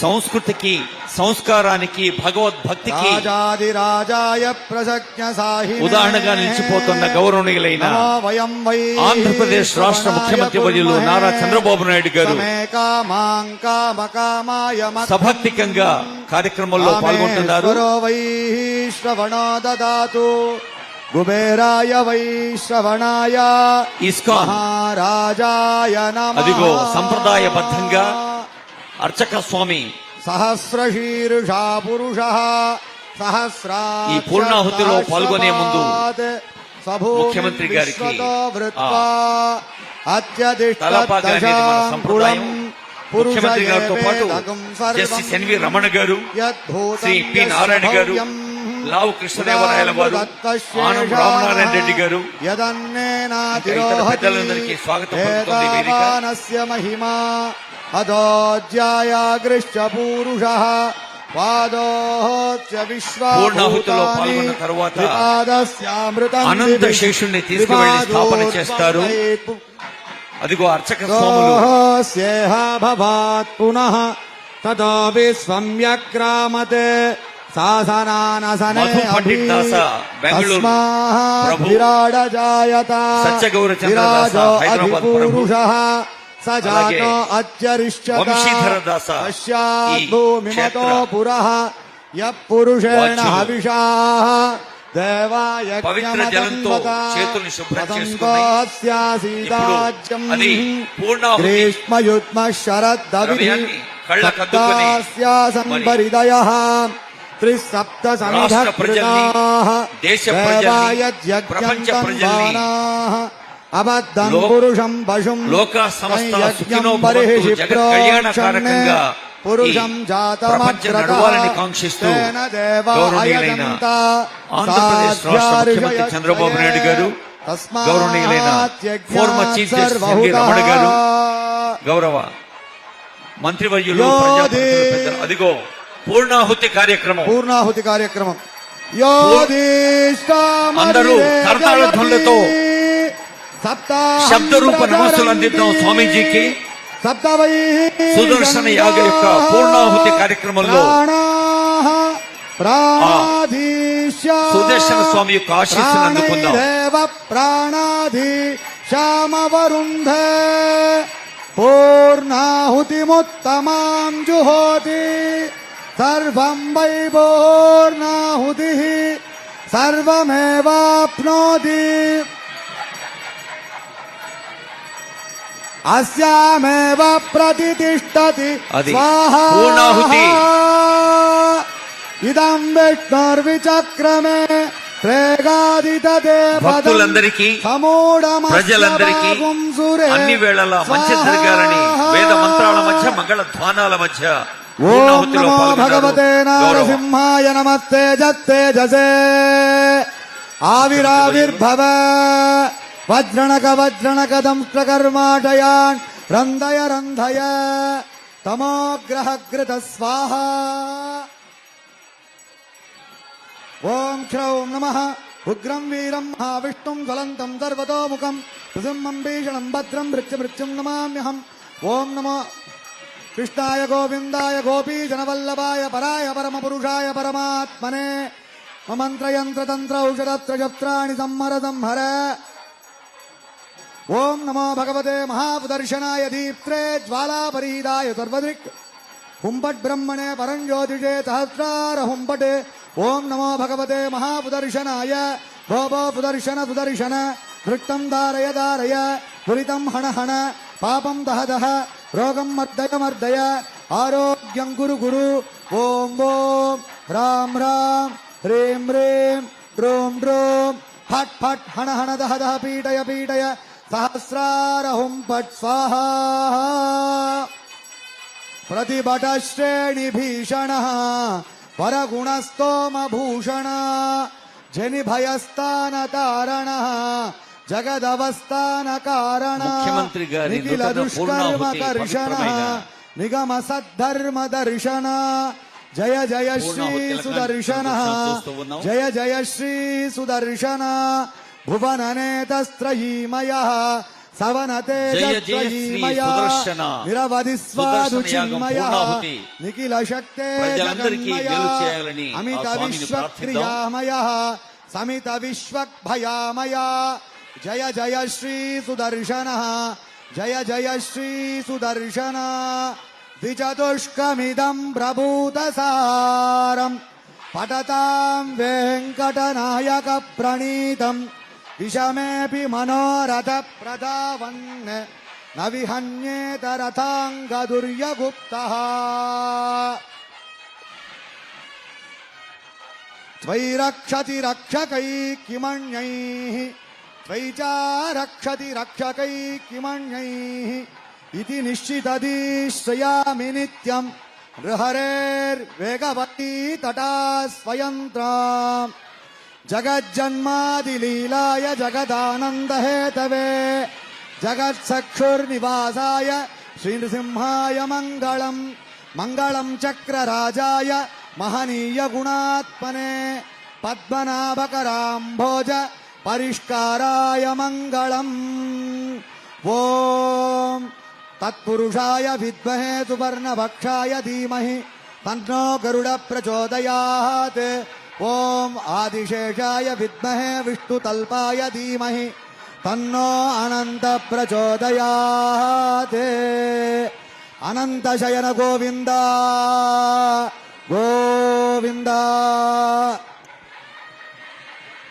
సంస్కృతికి సంస్కారానికి భగవద్భక్తికి రాజాదిరాజాయ ప్రసజ్ఞ సాహినే. ఉదాహరణగా నిలిచిపోతున్న గౌరవనీయులైన ఆంధ్రప్రదేశ్ రాష్ట్ర ముఖ్యమంత్రి వర్యులు నారా చంద్రబాబు నాయుడు గారు. సభక్తికంగా కార్యక్రమంలో పాల్గొంటున్నారు. రామేశ్వరో వై శ్రవణో దదాతు. కుబేరాయ వై శ్రవణాయ. ఇస్కాన్. అదిగో సంప్రదాయబద్ధంగా అర్చక స్వామి. సహస్రశీర్షా పురుష సహస్రా ఈ పూర్ణాహుతిలో పాల్గొనే ముందు ముఖ్యమంత్రి గారికి, సంప్రదాయం. ముఖ్యమంత్రి గారితో పాటు జస్టిస్ ఎన్వి రమణ గారు శ్రీ పి నారాయణ గారు లావు కృష్ణదేవరాయల వారు ఆనం రామనారాయణ రెడ్డి గారు పెద్దలందరికీ స్వాగతం మహిమా. అదోజ్యాయాగృశ్చ పూరుష పాదోహోత్య పూర్ణాహుతిలో పాల్గొన్న తరువాత అనంత శేషుణ్ణి తీసుకువెళ్ళి స్థాపన చేస్తారు. అదిగో అర్చక స్వాములు. పునః తతో విస్వమ్యగ్రామతే శాసనానసనే మధు పండిట్ దాస, బెంగళూరు ప్రభు. విరాడ జాయత సత్యగౌర చంద్ర దాస, హైదరాబాద్ ప్రభు. పురుష అలాగే సజాతో అత్యరిష్యత వంశీధర దాస, ఈ భూమిమతో క్షేత్ర పురః యపురుషేణ. హవిషా పవిత్ర జలంతో చేతుల్ని శుభ్రం చేసుకుని ఇప్పుడు అది పూర్ణాహుతి గ్రీష్మయుగ్మ శరద్దవి ద్రవ్యాన్ని కళ్ళకద్దుకొని సంపరిదయ త్రిసప్త ప్రజల్ని, దేశ ప్రజల్ని, ప్రపంచ ప్రజల్ని, అబద్ధం పురుషం పశుం లోక సమస్త సంయజ్ఞం సుఖినో బర్హిషి భవంతు జగత్ కళ్యాణకారకంగా పురుషం ఈ జాతమగ్రతః ప్రపంచ నడవాలని కాంక్షిస్తూ తేన దేవ గౌరవనీయులైన అయజంత ఆంధ్రప్రదేశ్ రాష్ట్ర ముఖ్యమంత్రి చంద్రబాబు నాయుడు గారు గౌరవనీయులైన former chief justice NV Ramana garu గౌరవ మంత్రివర్యులు. అదిగో పూర్ణాహుతి కార్యక్రమం పూర్ణాహుతి కార్యక్రమం అందరూ కరతాళ ధ్వనులతో శబ్దరూప నమస్సులు అందిద్దాం స్వామీజీకి. సుదర్శన యాగ యొక్క పూర్ణాహుతి కార్యక్రమంలో. సుదర్శన స్వామి యొక్క ఆశీస్సును అందుకుందాం. ప్రాణాధి శ్యామవరుంధే పూర్ణాహుతిముత్తమాం జుహోతి సర్వం వై పూర్ణాహుతి. సర్వమేవాప్నోతి. అస్యామేవ ప్రతిష్టతి. ఇదం విష్ణుర్విచక్రమే భక్తులందరికీ, ప్రజలందరికీ అన్ని వేళలా మంచి జరగాలని వేద మంత్రాల మధ్య మంగళ ధ్వానాల మధ్య ఓం నమో. భగవతే. నారసింహాయ నమస్తే జత్తే జసే ఆవిరావిర్భవ వజ్రణక వజ్రణక దంష్ట్రకర్మాటయాన్ రంధయ రంధయ తమోగ్రహకృత స్వాహ. ఓం క్షౌం నమ. ఉగ్రం వీరం మహావిష్ణుం జ్వలంతం సర్వతోముఖం. నృసింహం భీషణం భద్రం మృత్యు మృత్యుం నమామ్యహం ఓం నమో కృష్ణాయ గోవిందాయ గోపీజనవల్లభాయ పరాయ పరమపురుషాయ పరమాత్మనే. మమంత్రయంత్రతంత్ర ఔషధత్రజత్రాణి సంహర సంహర. ஓம் நமோ பகவதே மகாபுதர்ஷனாய தீப்திரே ஜ்வாலாபரீதாய சர்வதிக் ஹும்பட் பிரம்மணே பரஞ்சோதிஷே சஹசிரார ஹும்பட் ஓம் நமோ பகவதே மகாபுதர்ஷனாய போபோ புதர்ஷன. புதர்ஷன விருட்டம் தாரய தாரய துரிதம் ஹண ஹண பாபம் தஹ தஹ ரோகம் மர்தய மர்தய ஆரோக்கியம் குரு குரு. ஓம் ஓம் ராம் ராம் ரேம் ரேம். ட்ரோம் ட்ரோம் ஹட் ஹட் ஹண ஹண தஹ பீடய பீடய. పీటయ సహస్రార హుంపట్ స్వాహా प्रतिभट श्रेणी भीषण परगुण स्तोम भूषण जनि भयस्तान तारण जगदवस्थान कारण ముఖ్యమంత్రి గారి నిఖిల నూతన దుష్కర్మ పూర్ణాహుతి కర్షణ పవిత్రమైన నిగమ సద్ధర్మ దర్శన జయ జయ శ్రీ పూర్ణాహుతి సుదర్శన తిలకాన్ని చూస్తూ ఉన్నాం. జయ జయ శ్రీ సుదర్శన భువన నేతస్త్రయీమయ సవనతే జయ జయ శ్రీ సుదర్శన. నిరవధి యాగం పూర్ణాహుతి. నిఖిల శక్తే అమిత విశ్వక్రియామయ సమిత విశ్వక్భయామయ జయ జయ శ్రీ సుదర్శన జయ జయ శ్రీ సుదర్శన ద్విచతుష్కమిదం ప్రభూత సారం పటతాం వెంకటనాయక ప్రణీతం दिशमेऽपि मनोरथप्रदावन् न विहन्येत रथाङ्गदुर्यगुप्तः त्वयि रक्षति रक्षकै किमण्यैः त्वयि च रक्षति रक्षकै किमण्यैः इति निश्चितधीश्रयामि नित्यम् नृहरेर्वेगवती तटा स्वयन्त्राम् జగజ్జన్మాదిలీలాయ జగదానందహేతవే జగత్సక్షుర్నివాసాయ శ్రీనృసింహాయ మంగళం మంగళం చక్రరాజాయ మహనీయ గుణాత్మనే పద్మనాభకరాంభోజ పరిష్కారాయ మంగళం ఓం తత్పురుషాయ విద్మహే సువర్ణభక్షాయ ధీమహి తన్నో గరుడ ప్రచోదయాత్ ఓం ఆదిశేషాయ విద్మహే విష్ణుతల్పాయ ధీమహి తన్నో అనంత ప్రచోదయాత్. అనంత శయన గోవింద. గోవింద.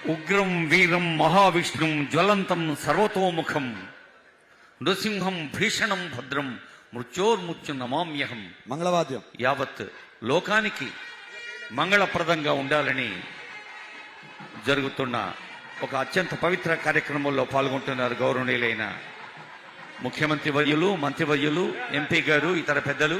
ఉగ్రం వీరం మహావిష్ణుం జ్వలంతం సర్వతోముఖం. నృసింహం భీషణం భద్రం మృత్యోర్ముత్యు నమామ్యహం మంగళవాద్యం. యావత్ లోకానికి మంగళప్రదంగా ఉండాలని జరుగుతున్న ఒక అత్యంత పవిత్ర కార్యక్రమంలో పాల్గొంటున్నారు గౌరవనీయులైన ముఖ్యమంత్రి వర్యులు మంత్రివర్యులు ఎంపీ గారు ఇతర పెద్దలు.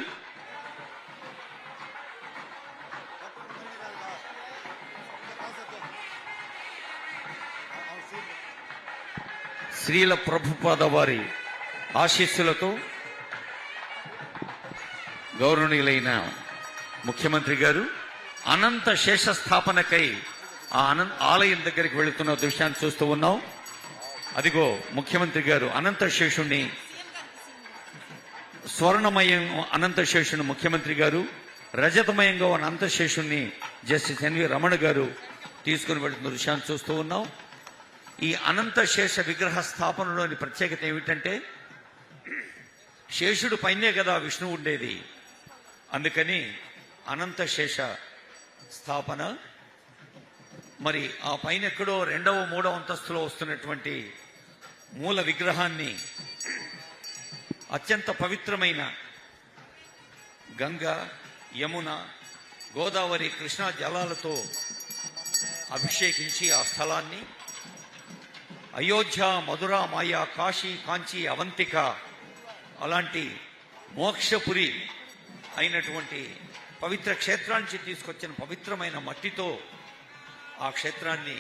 శ్రీల ప్రభుపాద వారి ఆశీస్సులతో గౌరవనీయులైన ముఖ్యమంత్రి గారు అనంత శేష స్థాపనకై ఆ అనంత ఆలయం దగ్గరికి వెళుతున్న దృశ్యాన్ని చూస్తూ ఉన్నాం. అదిగో ముఖ్యమంత్రి గారు అనంత శేషుణ్ణి స్వర్ణమయం అనంత శేషుని ముఖ్యమంత్రి గారు రజతమయంగా ఉన్న అనంత శేషుణ్ణి జస్టిస్ ఎన్వి రమణ గారు తీసుకుని వెళుతున్న దృశ్యాన్ని చూస్తూ ఉన్నాం. ఈ అనంత శేష విగ్రహ స్థాపనలోని ప్రత్యేకత ఏమిటంటే శేషుడు పైనే కదా విష్ణువు ఉండేది. అందుకని అనంత శేష స్థాపన. మరి ఆ పైన ఎక్కడో రెండవ మూడవ అంతస్తులో వస్తున్నటువంటి మూల విగ్రహాన్ని అత్యంత పవిత్రమైన గంగ యమున గోదావరి కృష్ణా జలాలతో అభిషేకించి ఆ స్థలాన్ని అయోధ్య మధుర మాయా కాశీ కాంచి అవంతిక అలాంటి మోక్షపురి అయినటువంటి పవిత్ర క్షేత్రానికి తీసుకొచ్చిన పవిత్రమైన మట్టితో ఆ క్షేత్రాన్ని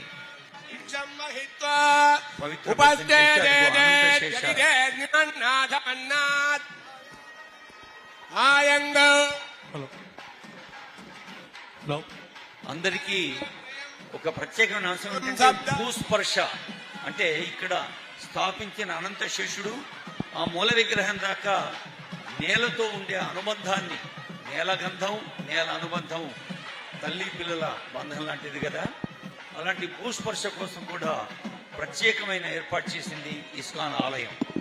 అందరికీ ఒక ప్రత్యేకమైన అంశం ఏంటంటే భూస్పర్శ. అంటే ఇక్కడ స్థాపించిన అనంత శేషుడు ఆ మూల విగ్రహం దాకా నేలతో ఉండే అనుబంధాన్ని నేల గంధం నేల అనుబంధం తల్లి పిల్లల బంధం లాంటిది కదా. అలాంటి భూస్పర్శ కోసం కూడా ప్రత్యేకమైన ఏర్పాటు చేసింది ఇస్కాన్ ఆలయం.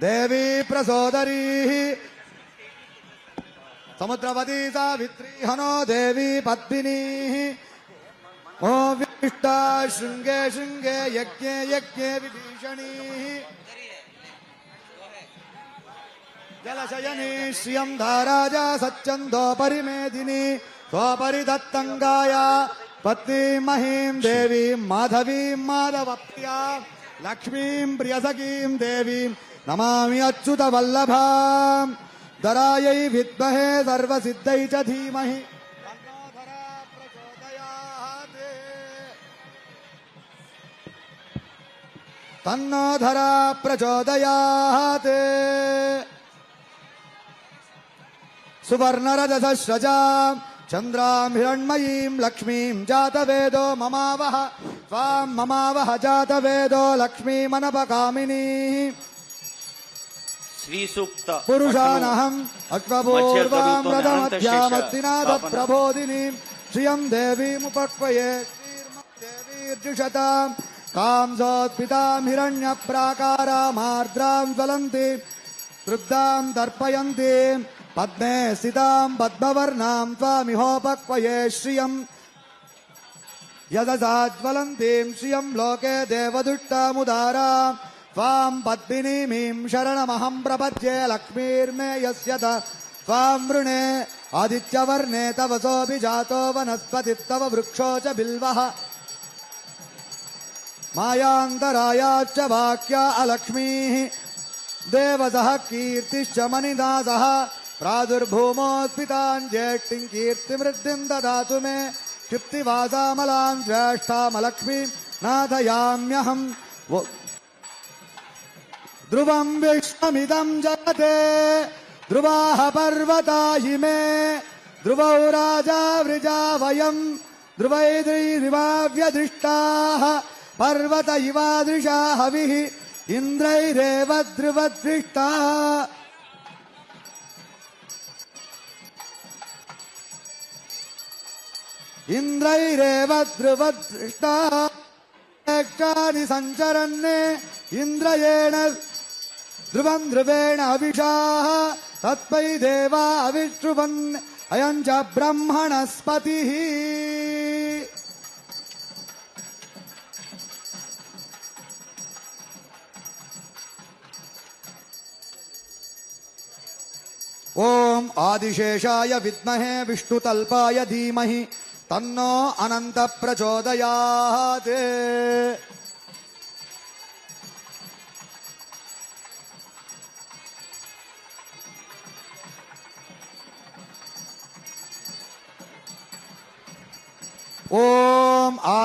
देवी प्रसोदरी। समुद्रवती सावित्री हनो देवी पद्मिनी। ओ विष्टा श्रृंगे श्रृंगे यज्ञ यज्ञ विभीषणी। जलशयनी श्रियं धाराजा सच्चन्दो परिमेदिनी। स्वपरिदत्तङ्गाया देवी महीं माधव प्रिया लक्ष्मी प्रिय प्रियसखीं देवी नमामि अच्युत वल्लभाम्। दरायै विद्महे सर्वसिद्धै च धीमहि। तन्नो धरा प्रचोदयात्। सुवर्णरजसस्रजाम् चन्द्राम् हिरण्मयीम् लक्ष्मीम् जातवेदो ममावह। वेदो लक्ष्मी मनप कामिनी మమావహ త్వాం మమావహ జాతవేదో లక్ష్మీమనపకామినీ శ్రీ సూక్త పురుషానహం అశ్వపూర్వాం జరుగుతున్న రథమధ్యామస్తినాథ స్థాపన. ప్రబోధినీం శ్రియం దేవీముపక్వయే శ్రీర్మద్దేవీర్జుషతాం కాంసోత్పితాం హిరణ్య ప్రాకారామార్ద్రాం జ్వలంతి తృప్తాం దర్పయంతి त्वां पद्मिनीमीं शरणमहं प्रपद्ये लक्ष्मीर्मे यस्य त्वां वृणे आदित्यवर्णे तव सोऽभिजातो वनस्पतिस्तव वृक्षो च बिल्वः। मायान्तरायाश्च वाक्या अलक्ष्मीः। देवसः कीर्तिश्च मणिदासः। प्रादुर्भूमोऽस्मिताञ्जेष्टिं कीर्तिमृद्धिं ददातु मे। क्षिप्तिवासामलां ज्येष्ठामलक्ष्मीं नाथयाम्यहम्। ध्रुवं विश्वमिदं जगते ध्रुवाः पर्वता इमे ध्रुवौ राजा वृजा वयम् ध्रुवैद्रिवाव्यदृष्टाः पर्वत इवादृशा हविः, इन्द्रैरेव ध्रुवदृष्टाः। इन्द्रैरेव ध्रुवदृष्टाः। सञ्चरन् इन्द्रयेण ध्रुवम् ध्रुवेण अविषाः तत्पै देवा अविश्रुवन् अयम् च ब्रह्मणस्पतिः। ॐ आदिशेषाय विद्महे विष्णुतल्पाय धीमहि, तन्नो अनन्तप्रचोदयात्।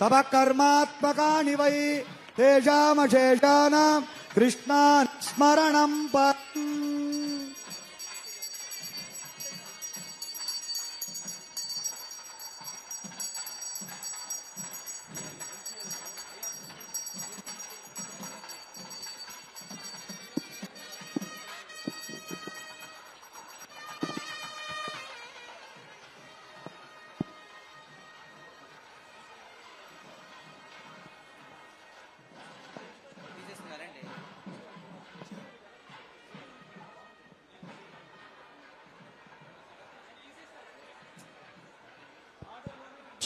तव कर्मात्मकानि वै तेषामशेषाणां कृष्णान् स्मरणं परम्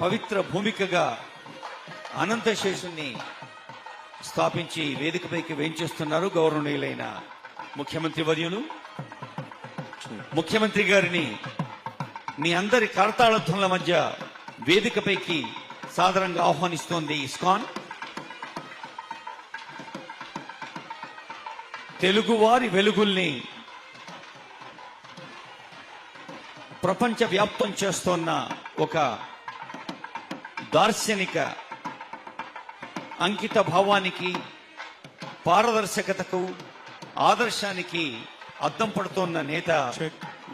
పవిత్ర భూమికగా అనంత శేషుణ్ణి స్థాపించి వేదికపైకి వేయించేస్తున్నారు గౌరవనీయులైన ముఖ్యమంత్రి వర్యులు. ముఖ్యమంత్రి గారిని మీ అందరి కరతాళధ్వనుల మధ్య వేదికపైకి సాధారణంగా ఆహ్వానిస్తోంది ఇస్కాన్. తెలుగువారి వెలుగుల్ని ప్రపంచ వ్యాప్తం చేస్తోన్న ఒక దార్శనిక అంకిత భావానికి పారదర్శకతకు ఆదర్శానికి అద్దం పడుతోన్న నేత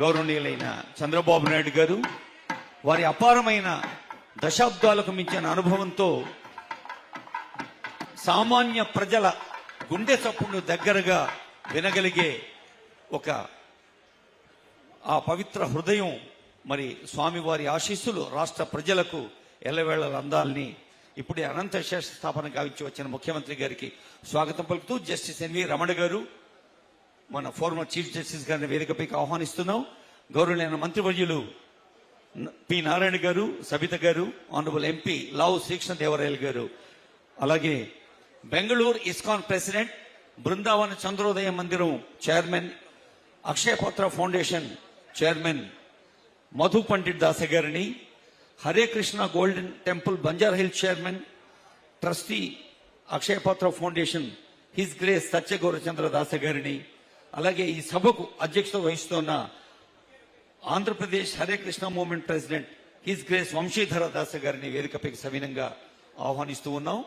గౌరవనీయులైన చంద్రబాబు నాయుడు గారు వారి అపారమైన దశాబ్దాలకు మించిన అనుభవంతో సామాన్య ప్రజల గుండె చప్పుడును దగ్గరగా వినగలిగే ఒక ఆ పవిత్ర హృదయం మరి స్వామివారి ఆశీస్సులు రాష్ట్ర ప్రజలకు ఎల్లవేళలు అందాలని ఇప్పుడే అనంత శేష స్థాపన వచ్చిన ముఖ్యమంత్రి గారికి స్వాగతం పలుకుతూ జస్టిస్ ఎన్వి రమణ గారు మన ఫార్మర్ చీఫ్ జస్టిస్ గారిని వేదికపైకి ఆహ్వానిస్తున్నాం. గౌరవనీయ మంత్రివర్యులు పి నారాయణ గారు సబిత గారు ఆనరబుల్ ఎంపీ లావు శ్రీకృష్ణ దేవరాయలు గారు. అలాగే Bengaluru ISKCON president Brindavan Chandrodaya Mandiram chairman Akshayapatra foundation chairman Madhu Pandit Dasa గారిని Hare Krishna golden temple Banjara hill chairman trustee Akshayapatra foundation his grace Satyagaurachandra Dasa గారిని అలాగే ఈ సభకు అధ్యక్షత వహిస్తున్న Andhra Pradesh Hare Krishna movement president his grace Vamshidhara Dasa గారిని వేదికపైకి సవినంగా ఆహ్వానిస్తూ ఉన్నాం.